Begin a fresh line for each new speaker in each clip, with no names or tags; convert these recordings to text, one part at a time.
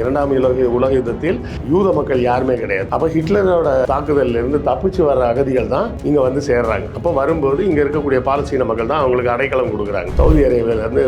இரண்டாம் உலக உலக யுத்தத்தில் யூத மக்கள் யாருமே கிடையாது. அப்போ ஹிட்லரோட தாக்குதல்ல இருந்து தப்பிச்சு வர்ற அகதிகள் தான் இங்கே வந்து சேர்றாங்க. அப்போ வரும்போது இங்கே இருக்கக்கூடிய பாலஸ்தீன மக்கள் தான் அவங்களுக்கு அடைக்கலம் கொடுக்குறாங்க. சவுதி அரேபியாவிலேருந்து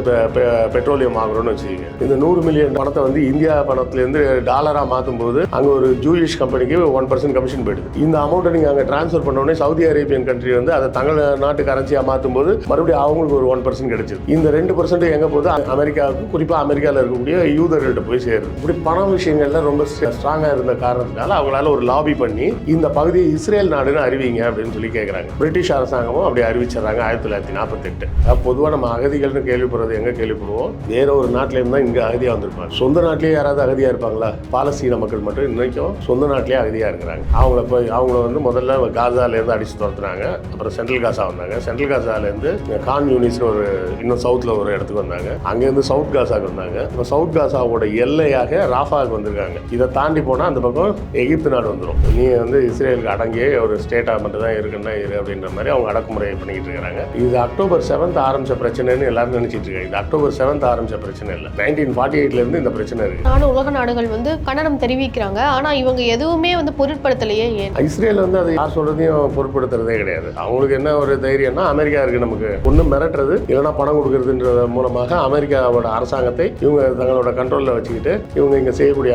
பெட்ரோலியம் வாங்குறோம்னு வச்சுக்கோங்க. இந்த நூறு மில்லியன் பணத்தை வந்து இந்தியா பணத்துலேருந்து டாலராக மாற்றும் போது அங்கே ஒரு ஜூயிஷ் கம்பெனிக்கு ஒன் பர்சன்ட் கமிஷன் போயிடுது. இந்த அமௌண்ட்டை நீங்கள் அங்கே டிரான்ஸ்ஃபர் பண்ண உடனே சவுதி அரேபியன் கண்ட்ரி வந்து அதை தங்கள் நாட்டு கரன்சியாக மாற்றும் போது மறுபடியும் அவங்களுக்கு ஒரு ஒன் பர்சன்ட் கிடைச்சிது இந்த ரெண்டு பர்சன்ட் எங்கே போகுது? அமெரிக்காவுக்கு குறிப்பாக அமெரிக்காவில் இருக்கக்கூடிய யூதர்கள்ட்ட போய் சேருது. இப்படி பண விஷயங்கள்ல ரொம்ப ஸ்ட்ராங்கா இருந்த காரணத்தினால அவங்களால ஒரு லாபி பண்ணி இந்த பகுதியை இஸ்ரேல் நாடுன்னு அறிவிங்க அப்படின்னு சொல்லி கேட்குறாங்க பிரிட்டிஷ் அரசாங்கமும் அப்படி அறிவிச்சிடறாங்க ஆயிரத்தி தொள்ளாயிரத்தி நாற்பத்தெட்டு பொதுவாக நம்ம அகதிகள்னு கேள்விப்படுறது எங்க கேள்விப்படுவோம்? வேற ஒரு நாட்டில இருந்தா இங்க அகதியா வந்திருப்பாங்க. சொந்த நாட்டிலேயே யாராவது அகதியா இருப்பாங்களா? பாலஸ்தீன மக்கள் மட்டும் இன்னைக்கும் சொந்த நாட்டிலேயே அகதியா இருக்கிறாங்க. அவங்கள போய் அவங்கள வந்து முதல்ல காசால இருந்து அடிச்சு துரத்துனாங்க. அப்புறம் சென்ட்ரல் காசா வந்தாங்க. சென்ட்ரல் காசால இருந்து கான் யூனிஸ்னு ஒரு இன்னும் சவுத்ல ஒரு இடத்துக்கு வந்தாங்க. அங்கேருந்து சவுத் காசாக்கு வந்தாங்க. இப்போ சவுத் காசாவோட எல்லையாக ராஃபாவுக்கு வந்திருக்காங்க. இதை தாண்டி போனால் அந்த பக்கம் எகிப்து நாடு வந்துடும் நீ வந்து இஸ்ரேலுக்கு அடங்கியே ஒரு ஸ்டேட்டாக மட்டும் தான் இருக்குன்னா இரு அப்படின்ற மாதிரி அவங்க அடக்குமுறை பண்ணிக்கிட்டு இருக்காங்க. இது அக்டோபர் செவன்த் ஆரம்பிச்ச பிரச்சனைன்னு எல்லாரும் நினைச்சிட்டு இருக்காங்க. இது அக்டோபர் செவன்த் ஆரம்பிச்ச பிரச்சனை இல்லை. நைன்டீன் ஃபார்ட்டி எயிட்லேருந்து இந்த பிரச்சனை இருக்கு.
நானும் உலக நாடுகள் வந்து கண்டனம் தெரிவிக்கிறாங்க. ஆனா இவங்க எதுவுமே வந்து பொருட்படுத்தலையே ஏன்?
இஸ்ரேல் வந்து அதை யார் சொல்றதையும் பொருட்படுத்துறதே கிடையாது. அவங்களுக்கு என்ன ஒரு தைரியம்னா அமெரிக்கா இருக்கு நமக்கு. ஒன்று மிரட்டுறது இல்லைன்னா பணம் கொடுக்கறதுன்றது மூலமாக அமெரிக்காவோட அரசாங்கத்தை இவங்க தங்களோட கண்ட்ரோலில் வச்சுக்கிட்டு இவங்க இங்கே செய்யக்கூடிய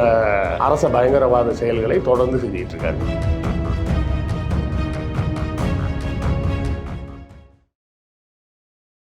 அரச பயங்கரவாத செயல்களை தொடர்ந்து செஞ்சுட்டு இருக்காங்க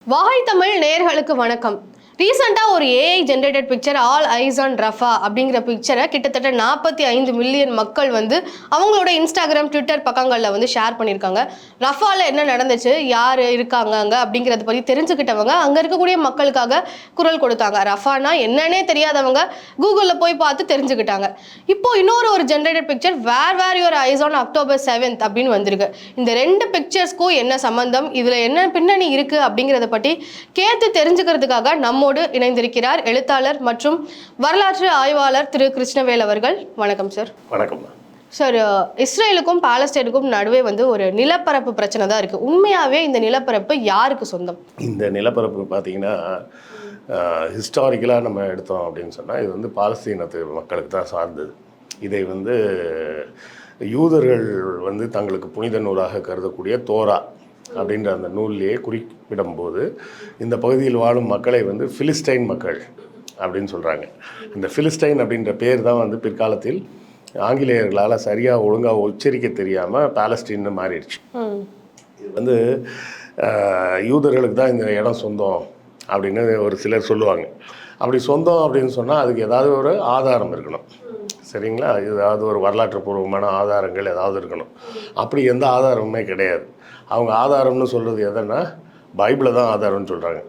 வாய் தமிழ் நேர்களுக்கு வணக்கம். ரீசெண்டாக ஒரு AI generated picture all eyes on Rafah அப்படிங்கிற பிக்சரை கிட்டத்தட்ட நாற்பத்தி ஐந்து மில்லியன் மக்கள் வந்து அவங்களோட இன்ஸ்டாகிராம் ட்விட்டர் பக்கங்களில் வந்து ஷேர் பண்ணியிருக்காங்க. ரஃபாவில் என்ன நடந்துச்சு யார் இருக்காங்க அங்கே அப்படிங்கிறத பற்றி தெரிஞ்சுக்கிட்டவங்க அங்கே இருக்கக்கூடிய மக்களுக்காக குரல் கொடுத்தாங்க. ரஃபானா என்னன்னே தெரியாதவங்க கூகுளில் போய் பார்த்து தெரிஞ்சுக்கிட்டாங்க. இப்போ இன்னொரு ஒரு generated picture where where your eyes on October seventh அப்படின்னு வந்திருக்கு. இந்த ரெண்டு பிக்சர்ஸ்க்கும் என்ன சம்பந்தம் இதில் என்ன பின்னணி இருக்குது அப்படிங்கிறத பற்றி கேட்டு தெரிஞ்சுக்கிறதுக்காக நம்ம நம்மோடு இணைந்திருக்கிறார் எழுத்தாளர் மற்றும் வரலாற்று ஆய்வாளர் திரு. கிருஷ்ணவேல் அவர்கள். வணக்கம் சார்
வணக்கம்
சார் இஸ்ரேலுக்கும் பாலஸ்தீனுக்கும் நடுவே வந்து ஒரு நிலப்பரப்பு பிரச்சனை தான் இருக்குது உண்மையாகவே இந்த நிலப்பரப்பு யாருக்கு சொந்தம்?
இந்த நிலப்பரப்பு பார்த்தீங்கன்னா ஹிஸ்டாரிக்கலாக நம்ம எடுத்தோம் அப்படின்னு சொன்னால் இது வந்து பாலஸ்தீனத்து மக்களுக்கு தான் சார்ந்தது. இதை வந்து யூதர்கள் வந்து தங்களுக்கு புனித நூலாக கருதக்கூடிய தோரா. அப்படின்ற அந்த நூல்லையே குறிப்பிடும்போது இந்த பகுதியில் வாழும் மக்களை வந்து ஃபிலிஸ்டைன் மக்கள் அப்படின்னு சொல்கிறாங்க இந்த ஃபிலிஸ்டைன் அப்படின்ற பேர் தான் வந்து பிற்காலத்தில் ஆங்கிலேயர்களால் சரியாக ஒழுங்காக உச்சரிக்க தெரியாமல் பாலஸ்டீன்னு மாறிடுச்சு. இது வந்து யூதர்களுக்கு தான் இந்த இடம் சொந்தம் அப்படின்னு ஒரு சிலர் சொல்லுவாங்க. அப்படி சொந்தம் அப்படின்னு சொன்னால் அதுக்கு ஏதாவது ஒரு ஆதாரம் இருக்கணும். சரிங்களா? ஏதாவது ஒரு வரலாற்று பூர்வமான ஆதாரங்கள் ஏதாவது இருக்கணும். அப்படி எந்த ஆதாரமுமே கிடையாது. அவங்க ஆதாரம்னு சொல்கிறது எதுன்னா பைபிளை தான் ஆதாரம்னு சொல்கிறாங்க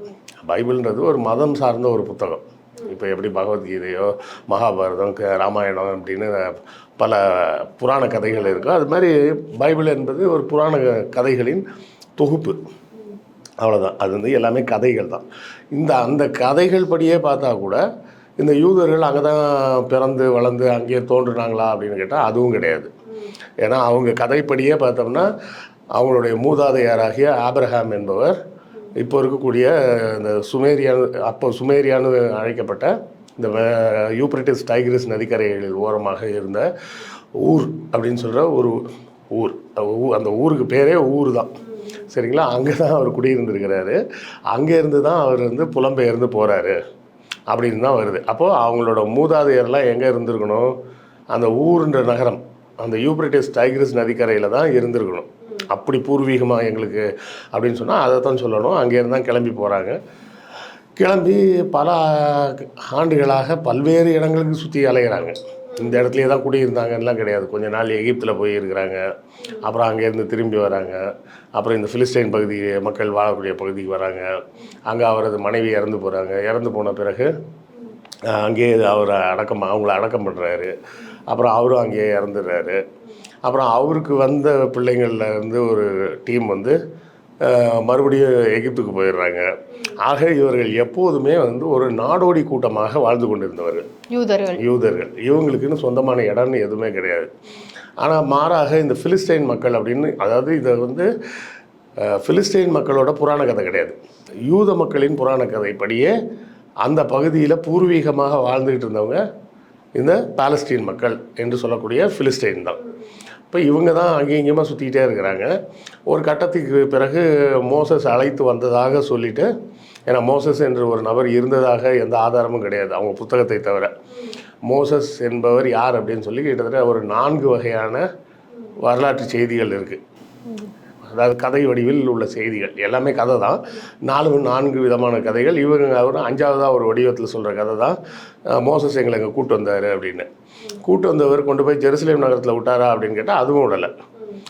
பைபிள்ன்றது ஒரு மதம் சார்ந்த ஒரு புத்தகம். இப்போ எப்படி பகவத்கீதையோ மகாபாரதம் க- ராமாயணம் அப்படின்னு பல புராண கதைகள் இருக்கோ அது மாதிரி பைபிள் என்பது ஒரு புராண க- கதைகளின் தொகுப்பு. அவ்வளோதான் அது வந்து எல்லாமே கதைகள் தான். இந்த அந்த கதைகள் படியே பார்த்தா கூட இந்த யூதர்கள் அங்கே தான் பிறந்து வளர்ந்து அங்கேயே தோன்றுனாங்களா அப்படின்னு கேட்டால் அதுவும் கிடையாது. ஏன்னா அவங்க கதைப்படியே பார்த்தோம்னா அவங்களுடைய மூதாதையாராகிய ஆப்ரஹாம் என்பவர் இப்போ இருக்கக்கூடிய இந்த சுமேரியானு அப்போ சுமேரியான்னு அழைக்கப்பட்ட இந்த வே- யூப்ரட்டிஸ் டைகிரிஸ் நதிக்கரைகளில் ஓரமாக இருந்த ஊர் அப்படின்னு சொல்கிற ஒரு ஊர். ஊ- அந்த ஊருக்கு பேரே ஊர் தான் சரிங்களா? அங்கே தான் அவர் குடியிருந்திருக்கிறாரு. அங்கேருந்து தான் அவர் வந்து புலம்பெயர்ந்து போகிறாரு அப்படின்னு தான் வருது. அப்போது அவங்களோட மூதாதையர்லாம் எங்கே இருந்திருக்கணும்? அந்த ஊருன்ற நகரம் அந்த யூப்ரட்டிஸ் டைகிரிஸ் நதிக்கரையில் தான் இருந்திருக்கணும். அப்படி பூர்வீகமாக எங்களுக்கு அப்படின்னு சொன்னால் அதை தான் சொல்லணும். அங்கேருந்து தான் கிளம்பி போகிறாங்க கிளம்பி பல ஆண்டுகளாக பல்வேறு இடங்களுக்கு சுற்றி அலைகிறாங்க இந்த இடத்துலே தான் குடியிருந்தாங்கலாம் கிடையாது. கொஞ்ச நாள் எகிப்தில் போய் இருக்கிறாங்க. அப்புறம் அங்கேருந்து திரும்பி வராங்க. அப்புறம் இந்த ஃபிலிஸ்டைன் பகுதி மக்கள் வாழக்கூடிய பகுதிக்கு வராங்க. அங்கே அவரது மனைவி இறந்து போகிறாங்க இறந்து போன பிறகு அங்கேயே அவரை அடக்கம் அவங்கள அடக்கம் பண்ணுறாரு அப்புறம் அவரும் அங்கேயே இறந்துடுறாரு. அப்புறம் அவருக்கு வந்த பிள்ளைங்கள்ல இருந்து ஒரு டீம் வந்து மறுபடியும் எகிப்துக்கு போயிடுறாங்க. ஆக இவர்கள் எப்போதுமே வந்து ஒரு நாடோடி கூட்டமாக வாழ்ந்து கொண்டிருந்தவர்கள்
யூதர்கள்.
யூதர்கள். இவங்களுக்குன்னு சொந்தமான இடம்னு எதுவுமே கிடையாது. ஆனால் மாறாக இந்த பிலிஸ்டைன் மக்கள் அப்படின்னு அதாவது இதை வந்து அஹ், பிலிஸ்டைன் மக்களோட புராண கதை கிடையாது. யூத மக்களின் புராண கதைப்படியே அந்த பகுதியில் பூர்வீகமாக வாழ்ந்துக்கிட்டு இருந்தவங்க இந்த பாலஸ்தீன் மக்கள் என்று சொல்லக்கூடிய பிலிஸ்டைன் தான். இப்போ இவங்க தான் அங்கேயும் இங்கேயுமா சுற்றிக்கிட்டே இருக்கிறாங்க. ஒரு கட்டத்துக்கு பிறகு மோசஸ் அழைத்து வந்ததாக சொல்லிட்டு ஏன்னா மோசஸ் என்று ஒரு நபர் இருந்ததாக எந்த ஆதாரமும் கிடையாது அவங்க புத்தகத்தை தவிர. மோசஸ் என்பவர் யார் அப்படின்னு சொல்லி கிட்டத்தட்ட ஒரு நான்கு வகையான வரலாற்று செய்திகள் இருக்குது அதாவது கதை வடிவில் உள்ள செய்திகள் எல்லாமே கதை தான். நாலு நான்கு விதமான கதைகள். இவங்க அவர் அஞ்சாவதாக ஒரு வடிவத்தில் சொல்கிற கதை தான். மோசஸ் எங்களை எங்கள் கூப்பிட்டு வந்தார் அப்படின்னு. கூட்டு வந்தவர் கொண்டு போய் ஜெருசலேம் நகரத்தில் விட்டாரா அப்படின்னு கேட்டால் அதுவும் விடலை.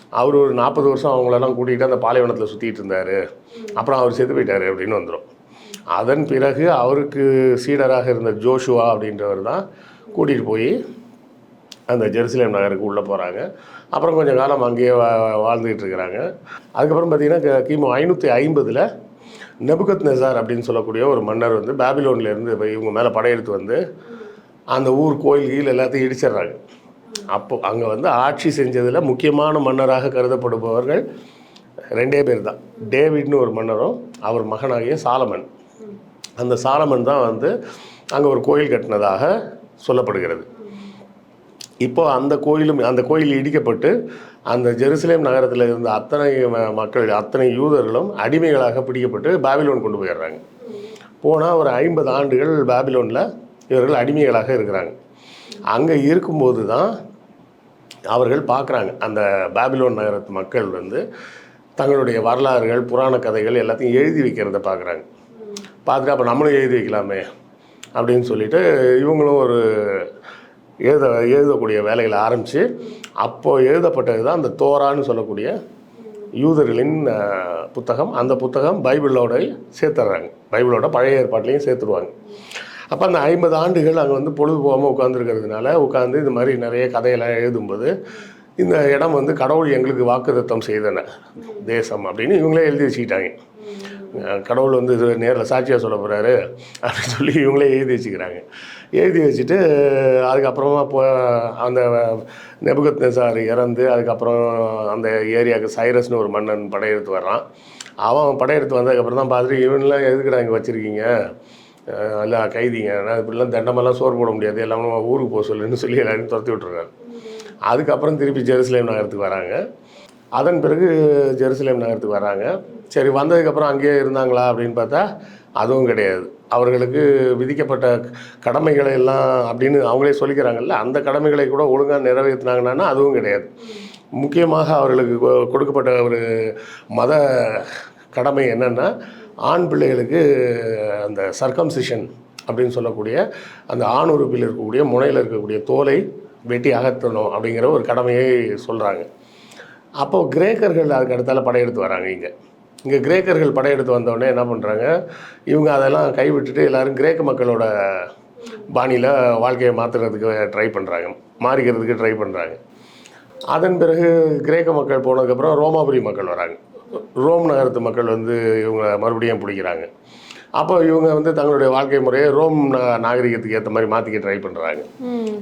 அவர் ஒரு நாற்பது வருஷம் அவங்களெல்லாம் கூட்டிகிட்டு அந்த பாலைவனத்தில் சுற்றிட்டு இருந்தார். அப்புறம் அவர் செத்து போயிட்டார் அப்படின்னு வந்துடும் அதன் பிறகு அவருக்கு சீடராக இருந்த ஜோஷுவா அப்படின்றவர் தான் கூட்டிகிட்டு போய் அந்த ஜெருசலேம் நகருக்கு உள்ளே போகிறாங்க அப்புறம் கொஞ்சம் காலம் அங்கேயே வா வாழ்ந்துக்கிட்டு இருக்கிறாங்க. அதுக்கப்புறம் பார்த்திங்கன்னா க- கிமு ஐநூற்றி ஐம்பதில் நெபுகத் நெசார் அப்படின்னு சொல்லக்கூடிய ஒரு மன்னர் வந்து பேபிலோன்லேருந்து இவங்க மேலே படையெடுத்து வந்து அந்த ஊர் கோயில் கீழ் எல்லாத்தையும் இடிச்சிடுறாங்க. அப்போ அங்கே வந்து ஆட்சி செஞ்சதில் முக்கியமான மன்னராக கருதப்படுபவர்கள் ரெண்டே பேர் தான் டேவிட்னு ஒரு மன்னரும் அவர் மகனாகிய சாலமன். அந்த சாலமன் தான் வந்து அங்கே ஒரு கோயில் கட்டினதாக சொல்லப்படுகிறது. இப்போ அந்த கோயிலும் அந்த கோயில் இடிக்கப்பட்டு அந்த ஜெருசலேம் நகரத்தில் இருந்த அத்தனை ம- மக்கள் அத்தனை யூதர்களும் அடிமைகளாக பிடிக்கப்பட்டு பாபிலோன் கொண்டு போயிடுறாங்க. போனால் ஒரு ஐம்பது ஆண்டுகள் பாபிலோனில் இவர்கள் அடிமைகளாக இருக்கிறாங்க. அங்கே இருக்கும்போது தான் அவர்கள் பார்க்குறாங்க. அந்த பாபிலோன் நகரத்து மக்கள் வந்து தங்களுடைய வரலாறுகள் புராண கதைகள் எல்லாத்தையும் எழுதி வைக்கிறத பார்க்குறாங்க. பார்த்துட்டு அப்போ நம்மளும் எழுதி வைக்கலாமே அப்படின்னு சொல்லிட்டு இவங்களும் ஒரு எழுத எழுதக்கூடிய வேலைகளை ஆரம்பித்து அப்போது எழுதப்பட்டது தான் அந்த தோரான்னு சொல்லக்கூடிய யூதர்களின் புத்தகம். அந்த புத்தகம் பைபிளோட சேர்த்துறாங்க. பைபிளோட பழைய ஏற்பாட்டிலையும் சேர்த்துருவாங்க அப்போ அந்த ஐம்பது ஆண்டுகள் அங்கே வந்து பொழுது போகாமல் உட்காந்துருக்கிறதுனால உட்காந்து இந்த மாதிரி நிறைய கதையெல்லாம் எழுதும்போது இந்த இடம் வந்து கடவுள் எங்களுக்கு வாக்குதத்தம் செய்தன தேசம் அப்படின்னு இவங்களே எழுதி வச்சுக்கிட்டாங்க. கடவுள் வந்து இது நேரில் சாட்சியாக சொல்ல போகிறாரு அப்படின்னு சொல்லி இவங்களே எழுதி வச்சுக்கிறாங்க. எழுதி வச்சுட்டு அதுக்கப்புறமா இப்போ அந்த நெபுகத் நெசார் இறந்து அதுக்கப்புறம் அந்த ஏரியாவுக்கு சைரஸ்னு ஒரு மன்னன் படையெடுத்து வர்றான். அவன் படையெடுத்து வந்ததுக்கப்புறம் தான் பார்த்துட்டு இவனெலாம் எதுக்குடா இங்கே வச்சுருக்கீங்க? நல்லா கைதிங்க. ஆனால் இப்படிலாம் தண்டமெல்லாம் சோறு போட முடியாது. எல்லாமே ஊருக்கு போக சொல்லுன்னு சொல்லி எல்லாரையும் துரத்தி விட்டுருக்காங்க. அதுக்கப்புறம் திருப்பி ஜெருசலேம் நகரத்துக்கு வராங்க. அதன் பிறகு ஜெருசலேம் நகரத்துக்கு வராங்க. சரி வந்ததுக்கப்புறம் அங்கேயே இருந்தாங்களா அப்படின்னு பார்த்தா அதுவும் கிடையாது. அவர்களுக்கு விதிக்கப்பட்ட கடமைகளை எல்லாம் அப்படின்னு அவங்களே சொல்லிக்கிறாங்கல்ல அந்த கடமைகளை கூட ஒழுங்காக நிறைவேற்றினாங்கன்னா அதுவும் கிடையாது. முக்கியமாக அவர்களுக்கு கொ- கொடுக்கப்பட்ட ஒரு மத கடமை என்னென்னா ஆண் பிள்ளைகளுக்கு அந்த சர்க்கம்சிஷன் அப்படின்னு சொல்லக்கூடிய அந்த ஆண் உறுப்பில் இருக்கக்கூடிய முனையில் இருக்கக்கூடிய தோலை வெட்டி அகற்றணும் அப்படிங்கிற ஒரு கடமையை சொல்கிறாங்க அப்போது கிரேக்கர்கள் அதுக்கு அடுத்தால படையெடுத்து வராங்க இங்கே. இங்கே கிரேக்கர்கள் படையெடுத்து வந்தோடனே என்ன பண்ணுறாங்க இவங்க அதெல்லாம் கைவிட்டுட்டு எல்லாரும் கிரேக்க மக்களோட பாணியில் வாழ்க்கையை மாற்றுறதுக்கு ட்ரை பண்ணுறாங்க மாறிக்கிறதுக்கு ட்ரை பண்ணுறாங்க அதன் பிறகு கிரேக்க மக்கள் போனதுக்கப்புறம் ரோமாபுரி மக்கள் வராங்க. ரோம் நகரத்து மக்கள் வந்து இவங்க மறுபடியும் பிடிக்கிறாங்க. அப்போ இவங்க வந்து தங்களுடைய வாழ்க்கை முறையை ரோம் நாகரிகத்துக்கு ஏற்ற மாதிரி மாற்றிக்க ட்ரை பண்ணுறாங்க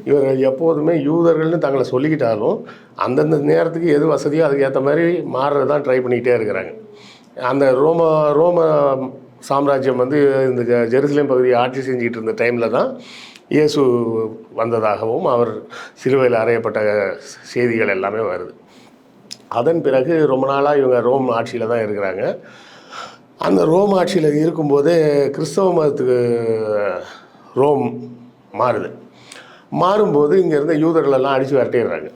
இவர்கள் எப்போதுமே யூதர்கள்னு தங்களை சொல்லிக்கிட்டாலும் அந்தந்த நேரத்துக்கு எது வசதியோ அதுக்கு ஏற்ற மாதிரி மாறுறது தான் ட்ரை பண்ணிக்கிட்டே இருக்கிறாங்க. அந்த ரோம ரோம சாம்ராஜ்யம் வந்து இந்த ஜெருசலேம் பகுதியை ஆட்சி செஞ்சுட்டு இருந்த டைமில் தான் இயேசு வந்ததாகவும் அவர் சிலுவையில் அறையப்பட்ட செய்திகள் எல்லாமே வருது. அதன் பிறகு ரொம்ப நாளாக இவங்க ரோம் ஆட்சியில் தான் இருக்கிறாங்க. அந்த ரோம் ஆட்சியில் இருக்கும்போதே கிறிஸ்தவ மதத்துக்கு ரோம் மாறுது. மாறும்போது இங்கேருந்து யூதர்களெல்லாம் அடித்து விரட்டிடுறாங்க.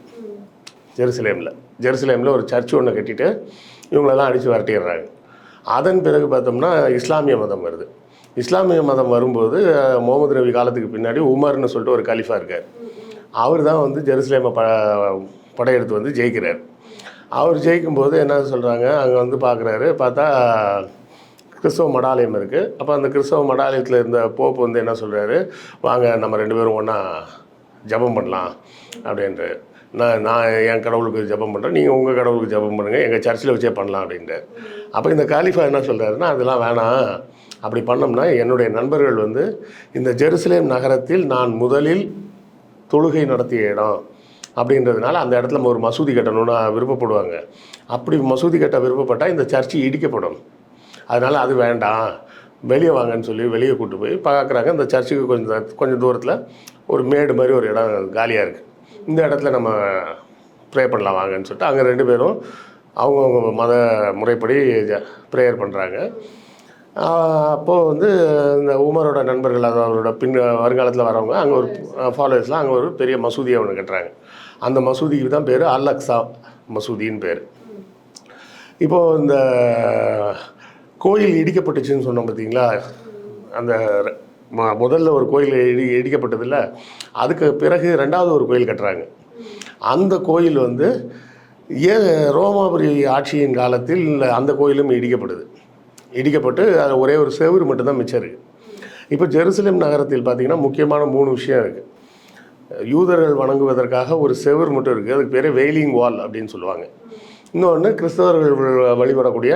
ஜெருசலேமில். ஜெருசலேமில் ஒரு சர்ச் ஒன்று கட்டிட்டு இவங்களெல்லாம் அடித்து விரட்டிடுறாங்க. அதன் பிறகு பார்த்தோம்னா இஸ்லாமிய மதம் வருது. இஸ்லாமிய மதம் வரும்போது முகமது நபி காலத்துக்கு பின்னாடி உமர்னு சொல்லிட்டு ஒரு கலிஃபா இருக்கார். அவர் தான் வந்து ஜெருசலேமை ப படையெடுத்து வந்து ஜெயிக்கிறார். அவர் ஜெயிக்கும்போது என்ன சொல்கிறாங்க அங்கே வந்து பார்க்குறாரு பார்த்தா கிறிஸ்தவ மடாலயம் இருக்குது அப்போ அந்த கிறிஸ்தவ மடாலயத்தில் இருந்த போப் வந்து என்ன சொல்கிறாரு வாங்க நம்ம ரெண்டு பேரும் ஒன்றா ஜெபம் பண்ணலாம் அப்படின்ட்டு நான் நான் என் கடவுளுக்கு ஜெபம் பண்ணுறேன் நீங்கள் உங்கள் கடவுளுக்கு ஜெபம் பண்ணுங்கள் எங்கள் சர்ச்சில் வச்சே பண்ணலாம் அப்படின்ட்டு அப்போ இந்த காலிஃபா என்ன சொல்கிறாருன்னா அதெல்லாம் வேணாம். அப்படி பண்ணோம்னா என்னுடைய நண்பர்கள் வந்து இந்த ஜெருசலேம் நகரத்தில் நான் முதலில் தொழுகை நடத்திய இடம். அப்படின்றதுனால அந்த இடத்துல ஒரு மசூதி கட்டணும்னு விருப்பப்படுவாங்க. அப்படி மசூதி கட்ட விருப்பப்பட்டால் இந்த சர்ச்சு இடிக்கப்படும். அதனால் அது வேண்டாம். வெளியே வாங்கன்னு சொல்லி வெளியே கூட்டு போய் பார்க்குறாங்க. இந்த சர்ச்சுக்கு கொஞ்சம் கொஞ்சம் தூரத்தில் ஒரு மேடு மாதிரி ஒரு இடம் காலியாக இருக்குது இந்த இடத்துல நம்ம ப்ரே பண்ணலாம் வாங்கன்னு சொல்லிட்டு அங்கே ரெண்டு பேரும் அவங்கவுங்க மத முறைப்படி ப்ரேயர் பண்ணுறாங்க அப்போது வந்து இந்த உமரோட நண்பர்கள் அது அவரோட பின் வருங்காலத்தில் வரவங்க அங்கே ஒரு ஃபாலோவர்ஸ்லாம் அங்கே ஒரு பெரிய மசூதியை ஒன்று கட்டுறாங்க. அந்த மசூதிக்கு தான் பேர் அல் அக்ஸா மசூதின்னு பேர். இப்போது இந்த கோயில் இடிக்கப்பட்டுச்சுன்னு சொன்னோம் பார்த்தீங்களா அந்த முதல்ல ஒரு கோயில் இடி இடிக்கப்பட்டதில்ல அதுக்கு பிறகு ரெண்டாவது ஒரு கோயில் கட்டுறாங்க. அந்த கோயில் வந்து ஏ ரோமாபுரி ஆட்சியின் காலத்தில் அந்த கோயிலும் இடிக்கப்படுது. இடிக்கப்பட்டு அது ஒரே ஒரு செவுரு மட்டும்தான் மிச்சம் இருக்குது இப்போ ஜெருசலேம் நகரத்தில் பார்த்தீங்கன்னா முக்கியமான மூணு விஷயம் இருக்குது யூதர்கள் வணங்குவதற்காக ஒரு செவுர் மட்டும் இருக்குது அதுக்கு பேர் வெயிலிங் வால் அப்படின்னு சொல்லுவாங்க. இன்னொன்று கிறிஸ்தவர்கள் வழிபடக்கூடிய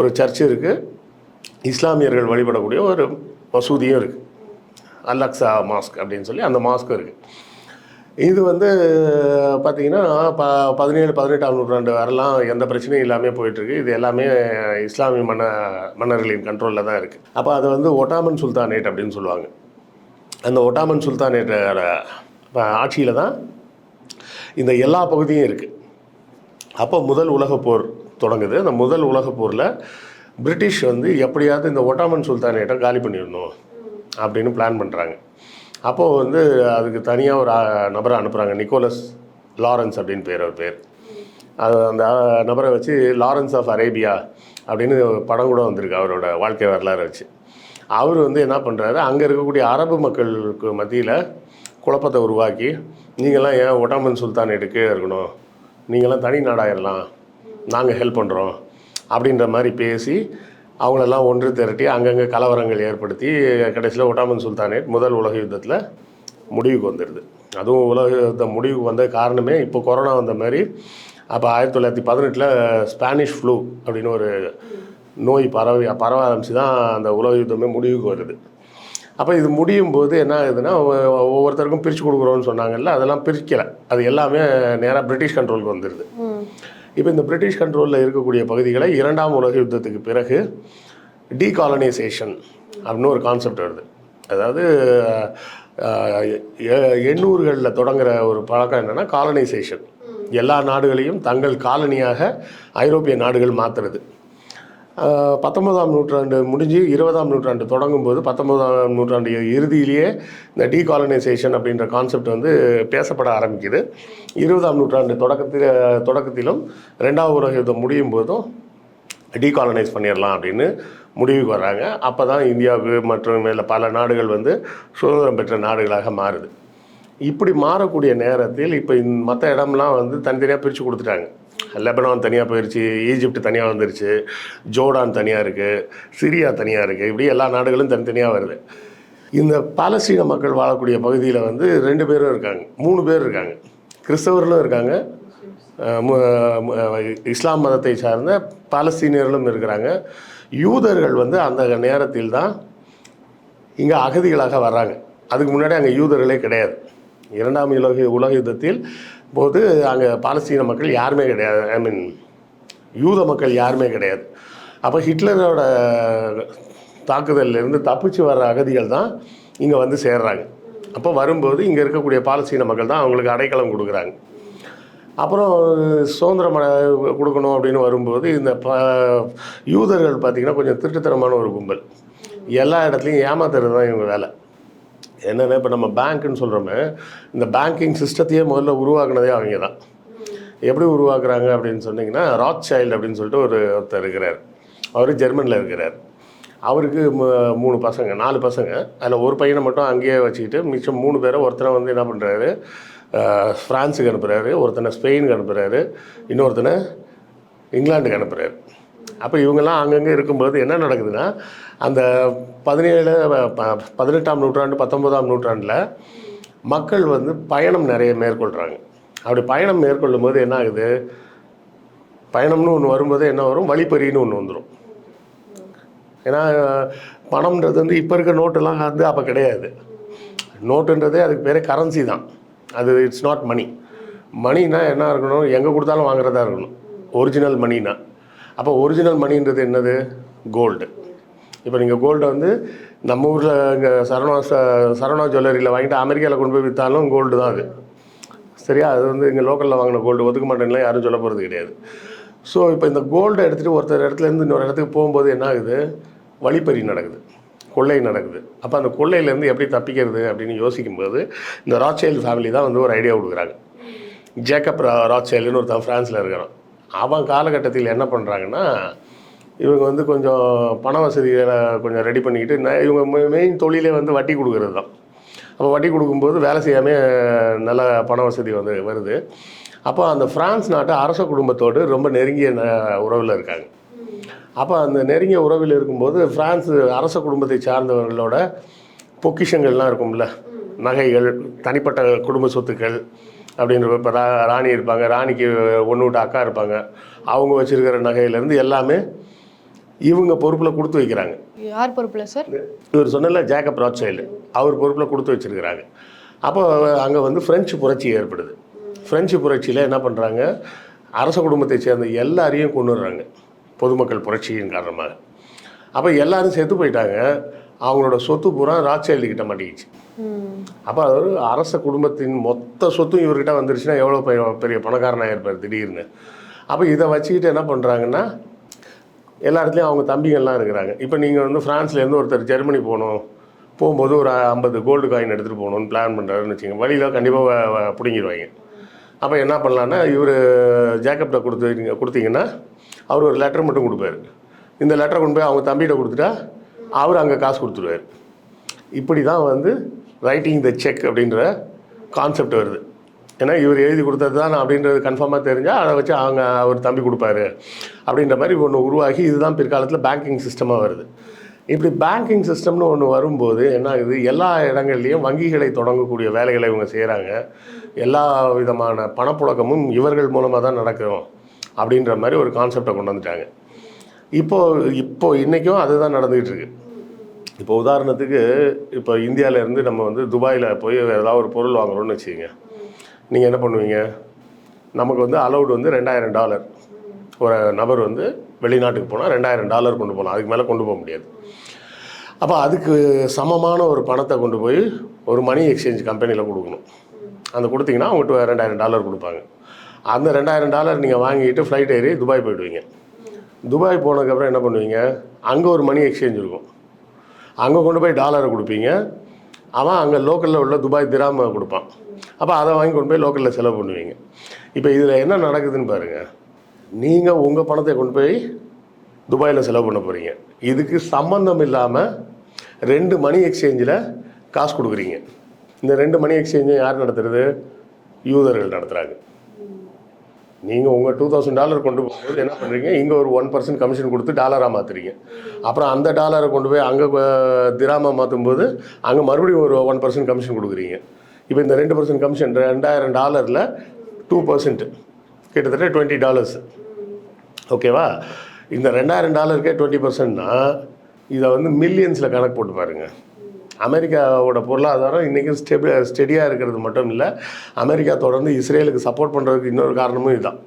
ஒரு சர்ச் இருக்குது இஸ்லாமியர்கள் வழிபடக்கூடிய ஒரு மசூதியும் இருக்குது அலக்ஸா மாஸ்க் அப்படின்னு சொல்லி அந்த மாஸ்க்கும் இருக்குது இது வந்து பார்த்திங்கன்னா ப பதினேழு பதினெட்டாம் நூற்றாண்டு வரலாம். எந்த பிரச்சனையும் இல்லாமல் போயிட்டுருக்கு. இது எல்லாமே இஸ்லாமிய மன்ன மன்னர்களின் கண்ட்ரோலில் தான் இருக்குது அப்போ அதை வந்து ஒட்டாமன் சுல்தானேட் அப்படின்னு சொல்லுவாங்க. அந்த ஒட்டாமன் சுல்தானேட்டை ஆட்சியில் தான் இந்த எல்லா பகுதியும் இருக்குது அப்போ முதல் உலகப் போர் தொடங்குது. அந்த முதல் உலகப் போரில் பிரிட்டிஷ் வந்து எப்படியாவது இந்த ஒட்டாமன் சுல்தானேட்டை காலி பண்ணிடணும் அப்படின்னு பிளான் பண்ணுறாங்க அப்போது வந்து அதுக்கு தனியாக ஒரு நபரை அனுப்புகிறாங்க நிக்கோலஸ் லாரன்ஸ் அப்படின்னு பேர் அவர் பேர். அது அந்த நபரை வச்சு லாரன்ஸ் ஆஃப் அரேபியா அப்படின்னு படம் கூட வந்திருக்கு அவரோட வாழ்க்கை வரலாறு வச்சு. அவர் வந்து என்ன பண்ணுறாரு அங்கே இருக்கக்கூடிய அரபு மக்களுக்கு மத்தியில் குழப்பத்தை உருவாக்கி நீங்களாம் ஏன் ஒட்டாமன் சுல்தானேட்டுக்கு இருக்கணும்? நீங்களாம் தனி நாடாயிடலாம் நாங்கள் ஹெல்ப் பண்ணுறோம் அப்படின்ற மாதிரி பேசி அவங்களெல்லாம் ஒன்று திரட்டி அங்கங்கே கலவரங்கள் ஏற்படுத்தி கடைசியில் ஒட்டாமன் சுல்தானேட் முதல் உலக யுத்தத்தில் முடிவுக்கு வந்துடுது அதுவும் உலக யுத்தம் முடிவுக்கு வந்த காரணமே இப்போ கொரோனா வந்த மாதிரி அப்போ ஆயிரத்தி தொள்ளாயிரத்தி பதினெட்டில் ஸ்பானிஷ் ஃப்ளூ அப்படின்னு ஒரு நோய் பரவி பரவ ஆரம்பிச்சு தான் அந்த உலக யுத்தமே முடிவுக்கு வருது. அப்போ இது முடியும் போது என்ன ஆகுதுன்னா ஒவ்வொருத்தருக்கும் பிரித்து கொடுக்குறோன்னு சொன்னாங்கல்ல அதெல்லாம் பிரிக்கலை. அது எல்லாமே நேராக பிரிட்டிஷ் கண்ட்ரோலுக்கு வந்துடுது இப்போ இந்த பிரிட்டிஷ் கண்ட்ரோலில் இருக்கக்கூடிய பகுதிகளை இரண்டாம் உலக யுத்தத்துக்கு பிறகு டீகாலனைசேஷன் அப்படின்னு ஒரு கான்செப்ட் வருது. அதாவது எண்ணூறுகளில் தொடங்குற ஒரு பழக்கம் என்னென்னா காலனைசேஷன் எல்லா நாடுகளையும் தங்கள் காலனியாக ஐரோப்பிய நாடுகள் மாற்றுறது பத்தொன்பதாம் நூற்றாண்டு முடிஞ்சு இருபதாம் நூற்றாண்டு தொடங்கும்போது பத்தொன்பதாம் நூற்றாண்டு இறுதியிலேயே இந்த டீகாலனைசேஷன் அப்படின்ற கான்செப்ட் வந்து பேசப்பட ஆரம்பிக்குது. இருபதாம் நூற்றாண்டு தொடக்கத்தில் தொடக்கத்திலும் ரெண்டாவது உலக யுத்தம் முடியும் போதும் டீகாலனைஸ் பண்ணிடலாம் அப்படின்னு முடிவுக்கு வர்றாங்க. அப்போ தான் இந்தியாவுக்கு மற்றும் இல்லை பல நாடுகள் வந்து சுதந்திரம் பெற்ற நாடுகளாக மாறுது. இப்படி மாறக்கூடிய நேரத்தில் இப்போ மற்ற இடம்லாம் வந்து தனித்தனியாக பிரித்து கொடுத்துட்டாங்க. லெபனான் தனியாக போயிடுச்சு ஈஜிப்ட் தனியாக வந்துருச்சு ஜோர்டான் தனியாக இருக்குது சிரியா தனியாக இருக்குது இப்படி எல்லா நாடுகளும் தனித்தனியாக வருது. இந்த பாலஸ்தீன மக்கள் வாழக்கூடிய பகுதியில் வந்து ரெண்டு பேரும் இருக்காங்க மூணு பேர் இருக்காங்க. கிறிஸ்தவர்களும் இருக்காங்க இஸ்லாம் மதத்தை சார்ந்த பாலஸ்தீனியர்களும் இருக்கிறாங்க. யூதர்கள் வந்து அந்த நேரத்தில் தான் இங்கே அகதிகளாக வர்றாங்க. அதுக்கு முன்னாடி அங்கே யூதர்களே கிடையாது. இரண்டாம் உலக உலக யுத்தத்தில் போது அங்கே பாலஸ்தீன மக்கள் யாருமே கிடையாது. ஐ மீன் யூத மக்கள் யாருமே கிடையாது. அப்போ ஹிட்லரோட தாக்குதல்ல இருந்து தப்பிச்சு வர்ற அகதிகள் தான் இங்கே வந்து சேர்றாங்க. அப்போ வரும்போது இங்கே இருக்கக்கூடிய பாலஸ்தீன மக்கள் தான் அவங்களுக்கு அடைக்கலம் கொடுக்குறாங்க. அப்புறம் சுதந்திரம் கொடுக்கணும் அப்படின்னு வரும்போது இந்த ப யூதர்கள் பார்த்திங்கன்னா கொஞ்சம் திருட்டுத்தனமான ஒரு கும்பல். எல்லா இடத்துலையும் ஏமாத்துறது தான் இவங்க வேலை. என்னென்னா இப்போ நம்ம பேங்க்குன்னு சொல்கிறோமே இந்த பேங்கிங் சிஸ்டத்தையே முதல்ல உருவாக்குனதே அவங்க தான் எப்படி உருவாக்குறாங்க அப்படின்னு சொன்னிங்கன்னா ராத் சைல்டு அப்படின்னு சொல்லிட்டு ஒரு ஒருத்தர் இருக்கிறார். அவர் ஜெர்மனியில் இருக்கிறார். அவருக்கு மு- மூணு பசங்க நாலு பசங்க. அதில் ஒரு பையனை மட்டும் அங்கேயே வச்சுக்கிட்டு மிச்சம் மூணு பேரை ஒருத்தனை வந்து என்ன பண்ணுறாரு ஃப்ரான்ஸுக்கு அனுப்புகிறாரு ஒருத்தனை ஸ்பெயினுக்கு அனுப்புகிறாரு இன்னொருத்தனை இங்கிலாந்துக்கு அனுப்புகிறாரு அப்போ இவங்கெல்லாம் அங்கங்கே இருக்கும்போது என்ன நடக்குதுன்னா அந்த பதினேழு ப- பதினெட்டாம் நூற்றாண்டு பத்தொன்பதாம் நூற்றாண்டில் மக்கள் வந்து பயணம் நிறைய மேற்கொள்கிறாங்க அப்படி பயணம் மேற்கொள்ளும் போது என்ன ஆகுது? பயணம்னு ஒன்று வரும்போது என்ன வரும்? வழிப்பறின்னு ஒன்று வந்துடும் ஏன்னா பணம்ன்றது வந்து இப்போ இருக்க நோட்டெல்லாம் வந்து அப்போ கிடையாது. நோட்டுன்றதே அதுக்கு பேரே கரன்சி தான். அது இட்ஸ் நாட் மணி மணினா என்ன இருக்கணும்? எங்கே கொடுத்தாலும் வாங்குறதா இருக்கணும். ஒரிஜினல் மணினா அப்போ ஒரிஜினல் மணின்றது என்னது? கோல்டு இப்போ நீங்கள் கோல்டை வந்து நம்ம ஊரில் இங்கே சரணா ச- ஜுவல்லரியில் வாங்கிட்டு அமெரிக்காவில் கொண்டு போய் விற்றாலும் கோல்டு தான் அது. சரியா? அது வந்து இங்கே லோக்கலில் வாங்கின கோல்டு ஒதுக்க மாட்டேன்லாம் யாரும் சொல்ல போகிறது கிடையாது. ஸோ இப்போ இந்த கோல்டை எடுத்துகிட்டு ஒருத்தர் இடத்துலேருந்து இன்னொரு இடத்துக்கு போகும்போது என்ன ஆகுது? வழிப்பறி நடக்குது. கொள்ளை நடக்குது. அப்போ அந்த கொள்ளையிலேருந்து எப்படி தப்பிக்கிறது அப்படின்னு யோசிக்கும்போது இந்த ராச்சேல் ஃபேமிலி தான் வந்து ஒரு ஐடியா கொடுக்குறாங்க. ஜேக்கப் ரா- ராச்சைல்டுன்னு ஒருத்தன் ஃப்ரான்ஸில் இருக்கிறான். அவன் காலகட்டத்தில் என்ன பண்ணுறாங்கன்னா இவங்க வந்து கொஞ்சம் பண வசதிகளை கொஞ்சம் ரெடி பண்ணிக்கிட்டு ந- இவங்க மெயின் தொழிலே வந்து வட்டி கொடுக்கறது தான். அப்போ வட்டி கொடுக்கும்போது வேலை செய்யாமல் நல்ல பண வசதி வந்து வருது. அப்போ அந்த ஃப்ரான்ஸ் நாட்டு அரச குடும்பத்தோடு ரொம்ப நெருங்கிய ந- உறவில் இருக்காங்க. அப்போ அந்த நெருங்கிய உறவில் இருக்கும்போது ஃப்ரான்ஸ் அரச குடும்பத்தை சார்ந்தவர்களோட பொக்கிஷங்கள்லாம் இருக்கும்ல. நகைகள் தனிப்பட்ட குடும்ப சொத்துக்கள் அப்படின்ற இப்போ ரா ராணி இருப்பாங்க. ராணிக்கு ஒன்று விட்டு அக்கா இருப்பாங்க. அவங்க வச்சுருக்கிற நகையிலேருந்து எல்லாமே இவங்க பொறுப்பில் கொடுத்து வைக்கிறாங்க.
யார் பொறுப்புல சார்?
இவர் சொன்னல ஜேக்கப் ராட்சைல்டு. அவர் பொறுப்பில் கொடுத்து வச்சிருக்கிறாங்க. அப்போ அங்கே வந்து பிரெஞ்சு புரட்சி ஏற்படுது. பிரெஞ்சு புரட்சியில் என்ன பண்ணுறாங்க அரச குடும்பத்தை சேர்ந்த எல்லாரையும் கொண்டுடுறாங்க பொதுமக்கள் புரட்சியின் காரணமாக. அப்போ எல்லாரும் செத்து போயிட்டாங்க. அவங்களோட சொத்து பூரா ராட்சைல்டு கிட்ட மாட்டிக்கிச்சு. அப்போ அவர் அரச குடும்பத்தின் மொத்த சொத்தும் இவர்கிட்ட வந்துருச்சுன்னா எவ்வளோ பெரிய பெரிய பணக்காரனாக இருப்பார் திடீர்னு. அப்போ இதை வச்சுக்கிட்டு என்ன பண்ணுறாங்கன்னா எல்லா இடத்துலையும் அவங்க தம்பிகள்லாம் இருக்கிறாங்க. இப்போ நீங்கள் வந்து ஃப்ரான்ஸ்லேருந்து ஒருத்தர் ஜெர்மனி போகணும் போகும்போது ஒரு ஐம்பது கோல்டு காயின் எடுத்துகிட்டு போகணும்னு பிளான் பண்ணுறாருன்னு வச்சுங்க வழியில் கண்டிப்பாக பிடுங்கிடுவாங்க அப்போ என்ன பண்ணலான்னா இவர் ஜேக்கப்ட கொடுத்து நீங்கள் கொடுத்தீங்கன்னா அவர் ஒரு லெட்டர் மட்டும் கொடுப்பாரு. இந்த லெட்டரை கொண்டு போய் அவங்க தம்பிகிட்ட கொடுத்துட்டா அவர் அங்கே காசு கொடுத்துருவார். இப்படி தான் வந்து ரைட்டிங் த செக் அப்படின்ற கான்செப்ட் வருது. ஏன்னா இவர் எழுதி கொடுத்தது தான் அப்படின்றது கன்ஃபார்மாக தெரிஞ்சால் அதை வச்சு அவங்க அவர் தம்பி கொடுப்பாரு. அப்படின்ற மாதிரி ஒன்று உருவாகி இதுதான் பிற்காலத்தில் பேங்கிங் சிஸ்டமாக வருது. இப்படி பேங்கிங் சிஸ்டம்னு ஒன்று வரும்போது என்ன ஆகுது? எல்லா இடங்கள்லையும் வங்கிகளை தொடங்கக்கூடிய வேலைகளை இவங்க செய்கிறாங்க எல்லா விதமான பணப்புழக்கமும் இவர்கள் மூலமாக தான் நடக்கும் அப்படின்ற மாதிரி ஒரு கான்செப்டை கொண்டு வந்துட்டாங்க. இப்போ இப்போ இன்றைக்கும் அதுதான் நடந்துக்கிட்டு இருக்கு. இப்போ உதாரணத்துக்கு இப்போ இந்தியாவிலேருந்து நம்ம வந்து துபாயில் போய் ஏதாவது ஒரு பொருள் வாங்குறோம்னு வச்சுக்கோங்க. நீங்கள் என்ன பண்ணுவீங்க? நமக்கு வந்து அலௌடு வந்து ரெண்டாயிரம் டாலர் ஒரு நபர் வந்து வெளிநாட்டுக்கு போனால் ரெண்டாயிரம் டாலர் கொண்டு போகலாம் அதுக்கு மேலே கொண்டு போக முடியாது. அப்போ அதுக்கு சமமான ஒரு பணத்தை கொண்டு போய் ஒரு மணி எக்ஸ்சேஞ்ச் கம்பெனியில் கொடுக்கணும். அந்த கொடுத்தீங்கன்னா அவங்ககிட்ட ரெண்டாயிரம் டாலர் கொடுப்பாங்க. அந்த ரெண்டாயிரம் டாலர் நீங்கள் வாங்கிட்டு ஃப்ளைட் ஏறி துபாய் போயிடுவீங்க. துபாய் போனதுக்கப்புறம் என்ன பண்ணுவீங்க? அங்கே ஒரு மணி எக்ஸ்சேஞ்ச் இருக்கும். அங்கே கொண்டு போய் டாலரை கொடுப்பீங்க. அவன் அங்கே லோக்கலில் உள்ள துபாய் திராம கொடுப்பான். அப்போ அதை வாங்கி கொண்டு போய் லோக்கலில் செலவு பண்ணுவீங்க. இப்போ இதில் என்ன நடக்குதுன்னு பாருங்கள் நீங்கள் உங்கள் பணத்தை கொண்டு போய் துபாயில் செலவு பண்ண போகிறீங்க இதுக்கு சம்மந்தம் இல்லாமல் ரெண்டு மணி எக்ஸ்சேஞ்சில் காசு கொடுக்குறீங்க. இந்த ரெண்டு மணி எக்ஸ்சேஞ்சை யார் நடத்துறது? யூதர்கள் நடத்துகிறாங்க நீங்கள் உங்கள் டூ தௌசண்ட் டாலர் கொண்டு போகும்போது என்ன பண்ணுறீங்க இங்கே ஒரு ஒன் பர்சன்ட் கமிஷன் கொடுத்து டாலராக மாற்றுறீங்க அப்புறம் அந்த டாலரை கொண்டு போய் அங்கே திராமாக மாற்றும்போது அங்கே மறுபடியும் ஒரு ஒன் பர்சன்ட் கமிஷன் கொடுக்குறீங்க. இப்போ இந்த ரெண்டு பர்சன்ட் கமிஷன் ரெண்டாயிரம் டாலரில் டூ பர்சன்ட் கிட்டத்தட்ட டுவெண்ட்டி டாலர்ஸ் ஓகேவா இந்த ரெண்டாயிரம் டாலருக்கே டுவெண்ட்டி பர்சன்ட்னா இதை வந்து மில்லியன்ஸில் கணக்கு போட்டு பாருங்கள் அமெரிக்காவோட பொருளாதாரம் இன்றைக்கும் ஸ்டெபி ஸ்டெடியாக இருக்கிறது மட்டும் இல்லை அமெரிக்கா தொடர்ந்து இஸ்ரேலுக்கு சப்போர்ட் பண்ணுறதுக்கு இன்னொரு காரணமும் இதுதான்.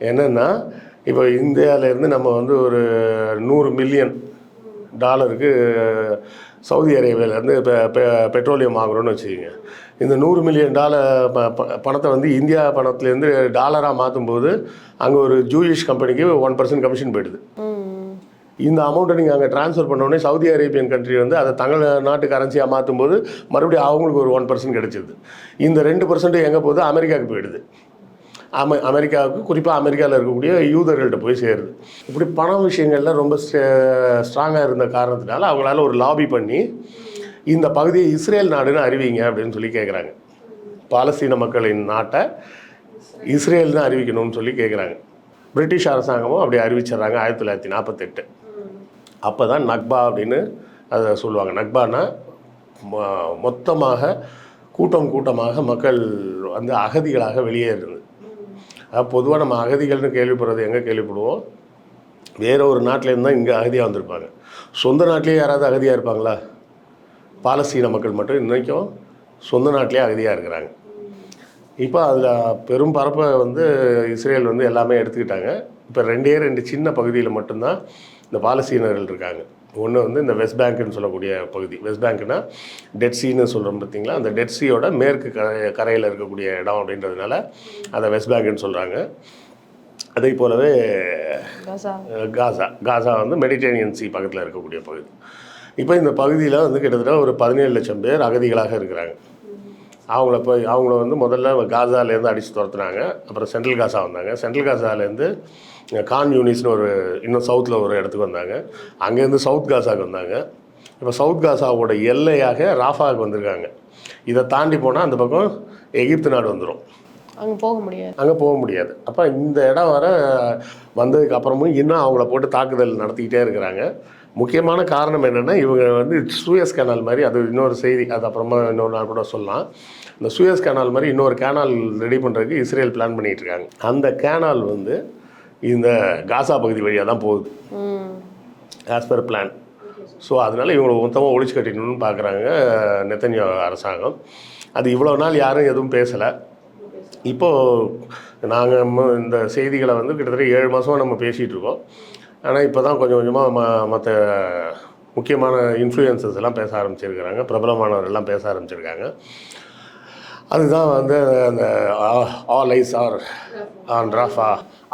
என்னென்னா இப்போ இந்தியாவிலேருந்து நம்ம வந்து ஒரு நூறு மில்லியன் டாலருக்கு சவுதி அரேபியாவிலேருந்து இப்போ பெட்ரோலியம் வாங்குகிறோன்னு வச்சுக்கோங்க. இந்த நூறு மில்லியன் டாலர் ப ப- பணத்தை வந்து இந்தியா பணத்துலேருந்து டாலராக மாற்றும்போது அங்கே ஒரு ஜூயிஷ் கம்பெனிக்கு ஒன் பர்சன்ட் கமிஷன் போயிடுது. இந்த அமௌண்ட்டை நீங்கள் அங்கே ட்ரான்ஸ்ஃபர் பண்ண உடனே சவுதி அரேபியன் கண்ட்ரி வந்து அதை தங்கள் நாட்டு கரன்சியாக மாற்றும் போது மறுபடியும் அவங்களுக்கு ஒரு ஒன் பர்சன்ட் கிடச்சிது இந்த ரெண்டு பர்சன்ட் எங்கே போகுது? அமெரிக்காவுக்கு போயிடுது. அமெ அமெரிக்காவுக்கு குறிப்பாக அமெரிக்காவில் இருக்கக்கூடிய யூதர்கள்ட்ட போய் சேருது. இப்படி பண விஷயங்கள்லாம் ரொம்ப ஸ்ட்ராங்காக இருந்த காரணத்தினால அவங்களால ஒரு லாபி பண்ணி இந்த பகுதியை இஸ்ரேல் நாடுன்னு அறிவிங்க அப்படின்னு சொல்லி கேட்குறாங்க பாலஸ்தீன மக்களின் நாட்டை இஸ்ரேல் தான் அறிவிக்கணும்னு சொல்லி கேட்குறாங்க பிரிட்டிஷ் அரசாங்கமும் அப்படி அறிவிச்சிடுறாங்க ஆயிரத்தி தொள்ளாயிரத்தி நாற்பத்தெட்டு அப்போ தான் நக்பா அப்படின்னு அதை சொல்லுவாங்க. நக்பானா மொத்தமாக கூட்டம் கூட்டமாக மக்கள் வந்து அகதிகளாக வெளியேறுது அதாவது பொதுவாக நம்ம அகதிகள்னு கேள்விப்படுறது எங்கே கேள்விப்படுவோம்? வேற ஒரு நாட்டிலேருந்து தான் இங்கே அகதியாக வந்திருப்பாங்க. சொந்த நாட்டிலேயே யாராவது அகதியாக இருப்பாங்களா? பாலஸ்தீன மக்கள் மட்டும் இன்றைக்கும் சொந்த நாட்டிலே அகதியாக இருக்கிறாங்க. இப்போ அதில் பெரும் பரப்பை வந்து இஸ்ரேல் வந்து எல்லாமே எடுத்துக்கிட்டாங்க. இப்போ ரெண்டே ரெண்டு சின்ன பகுதியில் மட்டும்தான் இந்த பாலஸ்தீனர்கள் இருக்காங்க. ஒன்று வந்து இந்த வெஸ்ட் பேங்க்னு சொல்லக்கூடிய பகுதி. வெஸ்ட் பேங்க்னா டெட் சீன்னு சொல்கிறோம் பார்த்தீங்களா? அந்த டெட் சீயோட மேற்கு கரை கரையில் இருக்கக்கூடிய இடம் அப்படின்றதுனால அதை வெஸ்ட் பேங்க்னு சொல்கிறாங்க அதே போலவே
காசா.
காசா. வந்து மெடிட்டேரியன் சி பக்கத்தில் இருக்கக்கூடிய பகுதி. இப்போ இந்த பகுதியில் வந்து கிட்டத்தட்ட ஒரு பதினேழு லட்சம் பேர் அகதிகளாக இருக்கிறாங்க. அவங்கள போய் அவங்கள வந்து முதல்ல காசாலேருந்து அடித்து துரத்துனாங்க. அப்புறம் சென்ட்ரல் காசா வந்தாங்க. சென்ட்ரல் காசாலேருந்து கான் யூனிஸ்னு ஒரு இன்னும் சவுத்தில் ஒரு இடத்துக்கு வந்தாங்க. அங்கேருந்து சவுத் காசாவுக்கு வந்தாங்க. இப்போ சவுத் காசாவோட எல்லையாக ராஃபாவுக்கு வந்திருக்காங்க. இதை தாண்டி போனால் அந்த பக்கம் எகிப்து நாடு வந்துடும்
அங்க போக முடியாது.
அங்கே போக முடியாது. அப்போ இந்த இடம் வர வந்ததுக்கு அப்புறமும் இன்னும் அவங்கள போட்டு தாக்குதல் நடத்திக்கிட்டே இருக்கிறாங்க. முக்கியமான காரணம் என்னென்னா இவங்க வந்து சூயஸ் கேனால் மாதிரி அது இன்னொரு செய்தி அது அப்புறமா இன்னொரு நாள் கூட சொல்லலாம். இந்த சூயஸ் கேனால் மாதிரி இன்னொரு கேனால் ரெடி பண்ணுறதுக்கு இஸ்ரேல் பிளான் பண்ணிகிட்டு இருக்காங்க. அந்த கேனால் வந்து இந்த காசா பகுதி வழியாக தான் போகுது. ஆஸ் பர் பிளான் ஸோ அதனால் இவங்களை மொத்தமாக ஒழிச்சு கட்டிடணும்னு பார்க்குறாங்க நெத்தன்யோ அரசாங்கம். அது இவ்வளோ நாள் யாரும் எதுவும் பேசலை. இப்போது நாங்கள் இந்த செய்திகளை வந்து கிட்டத்தட்ட ஏழு மாதமாக நம்ம பேசிகிட்டு இருக்கோம். ஆனால் இப்போ தான் கொஞ்சம் கொஞ்சமாக ம மற்ற முக்கியமான இன்ஃப்ளூயன்சஸ் எல்லாம் பேச ஆரம்பிச்சிருக்கிறாங்க. பிரபலமானவர்கள்லாம் பேச ஆரம்பிச்சிருக்காங்க. அதுதான் வந்து அந்த all eyes are on Rafah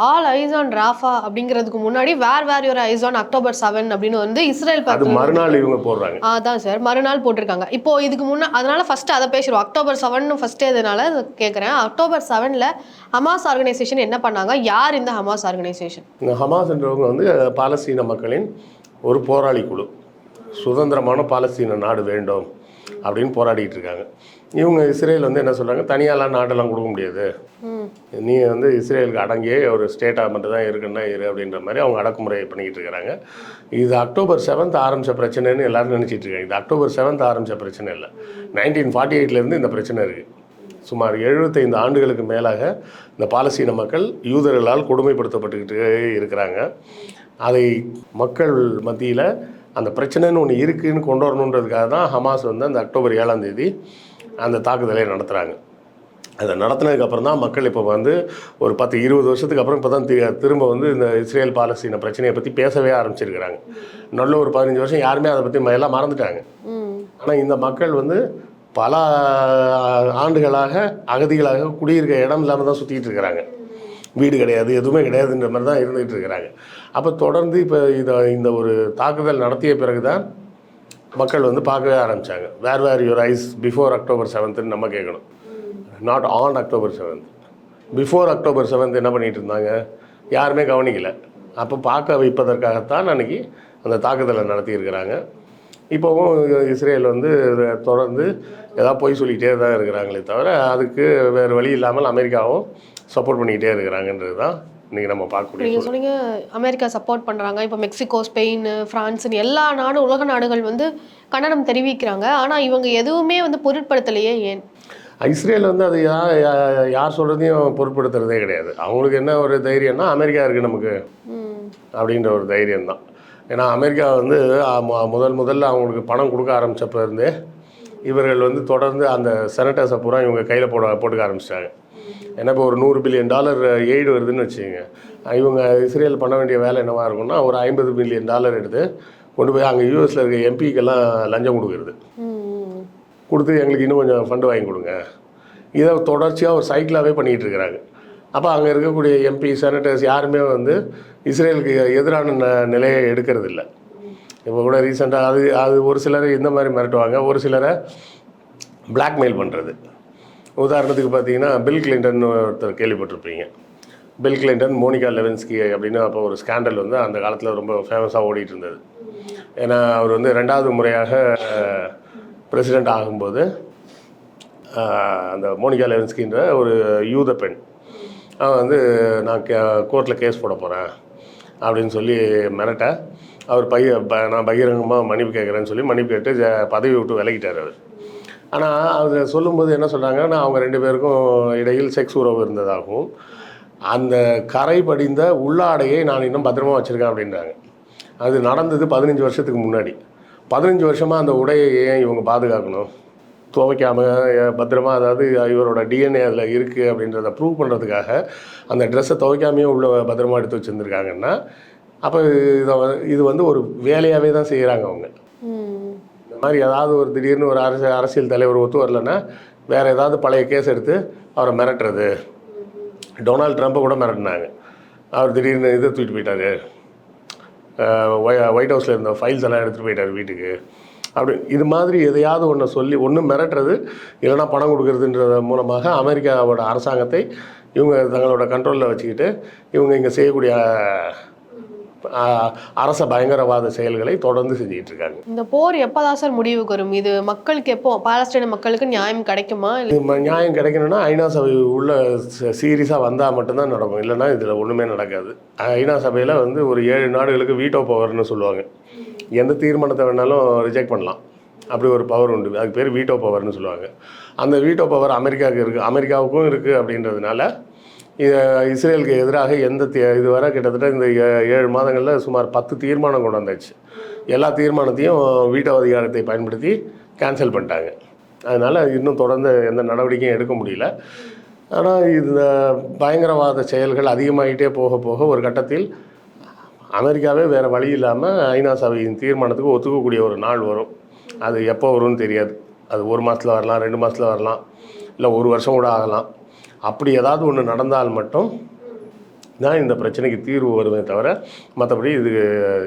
all eyes on Rafah அப்படிங்கிறதுக்கு முன்னாடி where where your eyes on October seven அப்படின்னு வந்து இஸ்ரேல்
அது மறுநாள் இவங்க போடுறாங்க.
அதான் சார் மறுநாள் போட்டிருக்காங்க. இப்போ இதுக்கு முன்னா அதனால ஃபர்ஸ்ட் அதை பேசுறோம் அக்டோபர் செவன் ஃபர்ஸ்ட் இதனால கேட்குறேன் அக்டோபர் செவன்ல ஹமாஸ் ஆர்கனைசேஷன் என்ன பண்ணாங்க? யார் இந்த ஹமாஸ் ஆர்கனைசேஷன்
இந்த ஹமாஸ்ன்றவங்க வந்து பாலஸ்தீன மக்களின் ஒரு போராளி குழு. சுதந்திரமான பாலஸ்தீன நாடு வேண்டும். அப்படின்னு போராடிட்டு இருக்காங்க. இவங்க இஸ்ரேல் வந்து என்ன சொல்கிறாங்க தனியாலாம் நாடெல்லாம் கொடுக்க முடியாது. நீ வந்து இஸ்ரேலுக்கு அடங்கியே ஒரு ஸ்டேட்டாக மட்டும் தான் இருக்குன்னா இரு அப்படின்ற மாதிரி அவங்க அடக்குமுறை பண்ணிக்கிட்டு இருக்கிறாங்க. இது அக்டோபர் செவன்த் ஆரம்பித்த பிரச்சனைன்னு எல்லாரும் நினச்சிட்டு இருக்காங்க. இது அக்டோபர் செவன்த் ஆரம்பித்த பிரச்சனை இல்லை. நைன்டீன் ஃபார்ட்டி எயிட்லேருந்து இந்த பிரச்சனை இருக்குது சுமார் எழுபத்தைந்து ஆண்டுகளுக்கு மேலாக இந்த பாலஸ்தீன மக்கள் யூதர்களால் கொடுமைப்படுத்தப்பட்டுக்கிட்டு இருக்கிறாங்க. அதை மக்கள் மத்தியில் அந்த பிரச்சனைன்னு ஒன்று இருக்குதுன்னு கொண்டு வரணுன்றதுக்காக தான் ஹமாஸ் வந்து அந்த அக்டோபர் ஏழாம் தேதி அந்த தாக்குதலை நடத்துகிறாங்க அதை நடத்தினதுக்கப்புறம் தான் மக்கள் இப்போ வந்து ஒரு பத்து இருபது வருஷத்துக்கு அப்புறம் இப்போ தான் திரும்ப வந்து இந்த இஸ்ரேல் பாலஸ்தீன பிரச்சனையை பற்றி பேசவே ஆரம்பிச்சிருக்கிறாங்க. நல்ல ஒரு பதினஞ்சு வருஷம் யாருமே அதை பற்றி எல்லாம் மறந்துட்டாங்க. ஆனால் இந்த மக்கள் வந்து பல ஆண்டுகளாக அகதிகளாக குடியிருக்க இடம் இல்லாமல் தான் சுற்றிக்கிட்டு இருக்கிறாங்க. வீடு கிடையாது எதுவுமே கிடையாதுன்ற மாதிரி தான் இருந்துகிட்டு இருக்கிறாங்க. அப்போ தொடர்ந்து இப்போ இதை இந்த ஒரு தாக்குதல் நடத்திய பிறகு தான் மக்கள் வந்து பார்க்கவே ஆரம்பித்தாங்க where where your eyes before October செவன்த்துன்னு நம்ம கேட்கணும் not on October seventh before October seventh என்ன பண்ணிட்டு இருந்தாங்க? யாருமே கவனிக்கலை. அப்போ பார்க்க வைப்பதற்காகத்தான் அன்றைக்கி அந்த தாக்குதலை நடத்தியிருக்கிறாங்க. இப்போவும் இஸ்ரேல் வந்து தொடர்ந்து ஏதாவது பொய் சொல்லிக்கிட்டே தான் இருக்கிறாங்களே தவிர அதுக்கு வேறு வழி இல்லாமல் அமெரிக்காவும் சப்போர்ட் பண்ணிக்கிட்டே இருக்கிறாங்கன்றது தான் இன்றைக்கி நம்ம பார்க்கக்கூடிய
நீங்க சொன்னீங்க அமெரிக்கா சப்போர்ட் பண்றாங்க. இப்போ மெக்சிகோ ஸ்பெயின் பிரான்ஸ்னு எல்லா நாடும் உலக நாடுகள் வந்து கண்டனம் தெரிவிக்கிறாங்க. ஆனா இவங்க எதுவுமே வந்து பொருட்படுத்தலையே ஏன்?
இஸ்ரேல் வந்து அது யா யா- யார் சொல்கிறதையும் பொருட்படுத்துறதே கிடையாது. அவங்களுக்கு என்ன ஒரு தைரியம்னா அமெரிக்கா இருக்குது நமக்கு அப்படின்ற ஒரு தைரியம் தான் ஏன்னா அமெரிக்கா வந்து முதல் முதல்ல அவங்களுக்கு பணம் கொடுக்க ஆரம்பிச்சப்ப இருந்தே இவர்கள் வந்து தொடர்ந்து அந்த செனட்டர்ஸை பூரா இவங்க கையில் போட போட்டுக்க ஆரம்பிச்சிட்டாங்க. ஏன்னா இப்போ ஒரு நூறு பில்லியன் டாலர் எய்டு வருதுன்னு வச்சுக்கோங்க. இவங்க இஸ்ரேல் பண்ண வேண்டிய வேலை என்னவாக இருக்கும்னா ஒரு ஐம்பது பில்லியன் டாலர் எடுத்து கொண்டு போய் அங்கே யூஎஸில் இருக்க எம்பிக்கெல்லாம் லஞ்சம் கொடுக்குறது. கொடுத்து எங்களுக்கு இன்னும் கொஞ்சம் ஃபண்டு வாங்கி கொடுங்க. இதை தொடர்ச்சியாக ஒரு சைக்கிளாகவே பண்ணிகிட்டு இருக்கிறாங்க. அப்போ அங்கே இருக்கக்கூடிய எம்பி செனட்டர்ஸ் யாருமே வந்து இஸ்ரேலுக்கு எதிரான ந நிலையை எடுக்கிறது இல்லை இப்போ கூட ரீசெண்டாக அது அது ஒரு சிலரை இந்த மாதிரி மிரட்டுவாங்க ஒரு சிலரை பிளாக்மெயில் பண்ணுறது உதாரணத்துக்கு பார்த்தீங்கன்னா பில் கிளின்டன் ஒருத்தர் கேள்விப்பட்டிருப்பீங்க. பில் கிளின்டன் மோனிகா லெவன்ஸ்கி அப்படின்னு அப்போ ஒரு ஸ்கேண்டல் வந்து அந்த காலத்தில் ரொம்ப ஃபேமஸாக ஓடிட்டு இருந்தது ஏன்னா அவர் வந்து ரெண்டாவது முறையாக பிரசிடெண்ட் ஆகும்போது அந்த மோனிகா லெவன்ஸ்கின்ற ஒரு யூத பெண் அவன் வந்து நான் கே கோர்ட்டில் கேஸ் போட போகிறேன் அப்படின்னு சொல்லி மிரட்ட அவர் பைய ப- நான் பகிரங்கமாக மன்னிப்பு கேட்குறேன்னு சொல்லி மன்னிப்பு கேட்டு பதவி விட்டு விலகிட்டார் அவர். ஆனால் அதை சொல்லும்போது என்ன சொல்கிறாங்கன்னா அவங்க ரெண்டு பேருக்கும் இடையில் செக்ஸ் உறவு இருந்ததாகவும் அந்த கரை படிந்த உள்ளாடையை நான் இன்னும் பத்திரமா வச்சுருக்கேன் அப்படின்றாங்க. அது நடந்தது பதினஞ்சு வருஷத்துக்கு முன்னாடி. பதினஞ்சு வருஷமாக அந்த உடையை ஏன் இவங்க பாதுகாக்கணும்? துவைக்காமல் பத்திரமா அதாவது இவரோட டிஎன்ஏ அதில் இருக்குது அப்படின்றத ப்ரூவ் பண்ணுறதுக்காக அந்த ட்ரெஸ்ஸை துவைக்காமையே உள்ள பத்திரமா எடுத்து வச்சுருந்துருக்காங்கன்னா அப்போ இதை இது வந்து ஒரு வேலையாகவே தான் செய்கிறாங்க அவங்க. இந்த மாதிரி ஏதாவது ஒரு திடீர்னு ஒரு அரசு அரசியல் தலைவர் ஒத்து வரலன்னா வேறு ஏதாவது பழைய கேஸ் எடுத்து அவரை மிரட்டுறது. டொனால்ட் ட்ரம்ப்பை கூட மிரட்டினாங்க. அவர் திடீர்னு இதை தூக்கிட்டு போயிட்டார். ஒய்- ஒயிட் ஹவுஸில் இருந்த ஃபைல்ஸ் எல்லாம் எடுத்துகிட்டு போயிட்டார் வீட்டுக்கு. அப்படி இது மாதிரி எதையாவது ஒன்று சொல்லி ஒன்று மிரட்டுறது இல்லைன்னா பணம் கொடுக்கறதுன்றது மூலமாக அமெரிக்காவோட அரசாங்கத்தை இவங்க தங்களோட கண்ட்ரோலில் வச்சுக்கிட்டு இவங்க இங்கே செய்யக்கூடிய அரச பயங்கரவாத செயல்களை தொடர்ந்து செஞ்சுக்கிட்டு இருக்காங்க
இந்த போர் எப்பதான் சார் முடிவுக்கு வரும்? இது மக்களுக்கு எப்போ? பாலஸ்தீன மக்களுக்கு நியாயம் கிடைக்குமா?
நியாயம் கிடைக்கணும்னா ஐநா சபை உள்ள சீரியஸாக வந்தால் மட்டும்தான் நடக்கும். இல்லைன்னா இதில் ஒன்றுமே நடக்காது. ஐநா சபையில் வந்து ஒரு ஏழு நாடுகளுக்கு வீட்டோ பவர்னு சொல்லுவாங்க. எந்த தீர்மானத்தை வேணாலும் ரிஜெக்ட் பண்ணலாம். அப்படி ஒரு பவர் உண்டு. அதுக்கு பேர் வீட்டோ பவர்னு சொல்லுவாங்க. அந்த வீட்டோ பவர் அமெரிக்காவுக்கு இருக்குது அமெரிக்காவுக்கும் இருக்குது அப்படின்றதுனால இஸ்ரேலுக்கு எதிராக எந்த இதுவரை கிட்டத்தட்ட இந்த ஏ- ஏழு மாதங்களில் சுமார் பத்து தீர்மானம் கொண்டு வந்தாச்சு. எல்லா தீர்மானத்தையும் வீட்டோ அதிகாரத்தை பயன்படுத்தி கேன்சல் பண்ணிட்டாங்க. அதனால் இன்னும் தொடர்ந்து எந்த நடவடிக்கையும் எடுக்க முடியல. ஆனால் இந்த பயங்கரவாத செயல்கள் அதிகமாகிட்டே போக போக ஒரு கட்டத்தில் அமெரிக்காவே வேறு வழி இல்லாமல் ஐநா சபையின் தீர்மானத்துக்கு ஒத்துக்கக்கூடிய ஒரு நாள் வரும். அது எப்போ வரும்னு தெரியாது. அது ஒரு மாதத்தில் வரலாம் ரெண்டு மாதத்தில் வரலாம் இல்லை ஒரு வருஷம் கூட ஆகலாம். அப்படி ஏதாவது ஒன்று நடந்தால் மட்டும் தான் இந்த பிரச்சனைக்கு தீர்வு வருமே தவிர மற்றபடி இது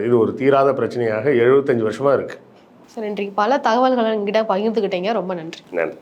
இது ஒரு தீராத பிரச்சனையாக எழுபத்தஞ்சு வருஷமாக இருக்குது
சார் இன்றைக்கு பல தகவல்களை என்கிட்ட பகிர்ந்துக்கிட்டீங்க ரொம்ப நன்றி.
நன்றி.